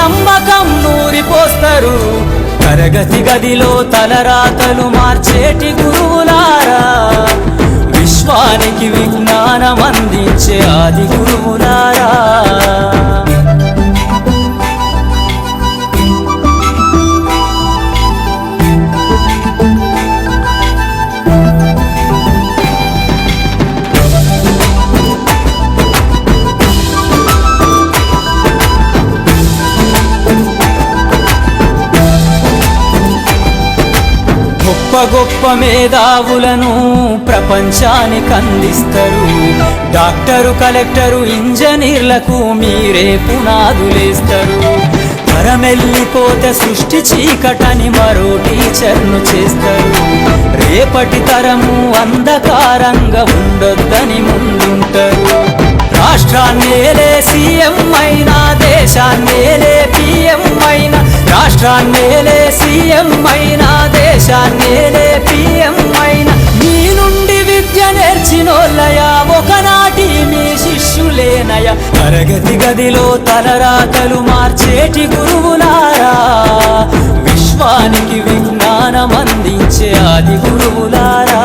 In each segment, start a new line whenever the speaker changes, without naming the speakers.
నమ్మకం నూరిపోస్తారు తరగతి గదిలో తలరాతలు మార్చేటి గురువులారా విశ్వానికి విజ్ఞానం అందించే ఆది గురువులారా గొప్ప గొప్ప మేధావులను ప్రపంచానికి అందిస్తారు డాక్టరు కలెక్టరు ఇంజనీర్లకు మీరే పునాదులేస్తారు తరమెల్లిపోతే సృష్టి చీకటని మరో టీచర్ను చేస్తారు రేపటి తరము అంధకారంగా ఉండొద్దని ముందుంటారు రాష్ట్రాన్నేలే సీఎం అయినా దేశాన్నేలే పిఎం అయినా రాష్ట్రాన్నేలే సీఎం అయినా దేశాన్నేలే పిఎం అయినా మీ నుండి విద్య నేర్చినోళ్ళయా ఒకనాటి మీ శిష్యులేనయ తరగతి గదిలో తలరాతలు మార్చేటి గురువులారా విశ్వానికి విజ్ఞానం అందించే ఆది గురువులారా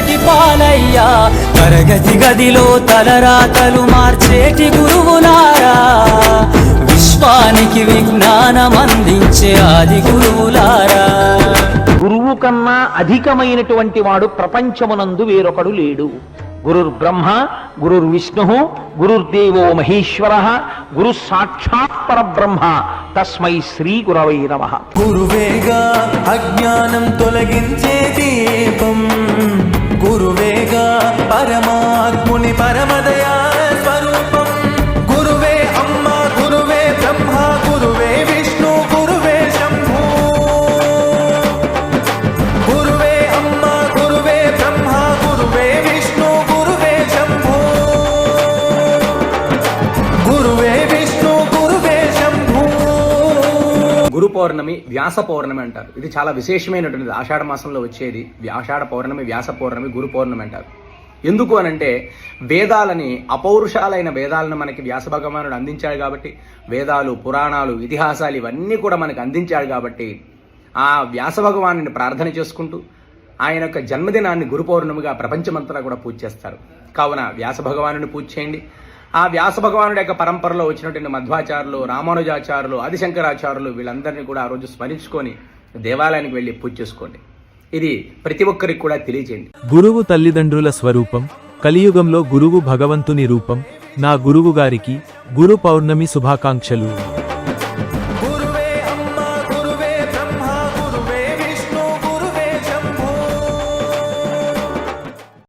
చీకటి పాలయ్యా తరగతి గదిలో తలరాతలు మార్చేటి గురువులారా విశ్వానికి విజ్ఞానం అందించే ఆది గురువులారా
గురువు కన్నా అధికమైనటువంటి వాడు ప్రపంచమునందు వేరొకడు లేడు గురుర్ బ్రహ్మ గురుర్ విష్ణు గురుర్దేవో మహేశ్వర గురు సాక్షాత్ పరబ్రహ్మ తస్మై శ్రీ గురవై నమ
గురువేగా అజ్ఞానం తొలగించే దీపం గురువేగా పరమాత్ముని పరమదయా
పౌర్ణమి వ్యాస పౌర్ణమి అంటారు ఇది చాలా విశేషమైనటువంటిది ఆషాఢ మాసంలో వచ్చేది ఆషాఢ పౌర్ణమి వ్యాస పౌర్ణమి గురు పౌర్ణమి అంటారు ఎందుకు అనంటే వేదాలని అపౌరుషాలైన వేదాలను మనకి వ్యాస భగవానుడు అందించాడు కాబట్టి వేదాలు పురాణాలు ఇతిహాసాలు ఇవన్నీ కూడా మనకు అందించాడు కాబట్టి ఆ వ్యాస భగవాను ప్రార్థన చేసుకుంటూ ఆయన యొక్క జన్మదినాన్ని గురు పౌర్ణమిగా ప్రపంచమంతటా కూడా పూజ చేస్తారు కావున వ్యాస భగవానుని పూజ చేయండి ఆ వ్యాస భగవానుడి యొక్క పరంపరలో వచ్చినటువంటి మధ్వాచారులు రామానుజాచారులు ఆదిశంకరాచారులు వీళ్ళందరినీ కూడా ఆ రోజు స్మరించుకొని దేవాలయానికి వెళ్ళి పూజ చేసుకోండి ఇది ప్రతి ఒక్కరికి కూడా తెలియజేయండి
గురువు తల్లిదండ్రుల స్వరూపం కలియుగంలో గురువు భగవంతుని రూపం నా గురువు గారికి గురు పౌర్ణమి శుభాకాంక్షలు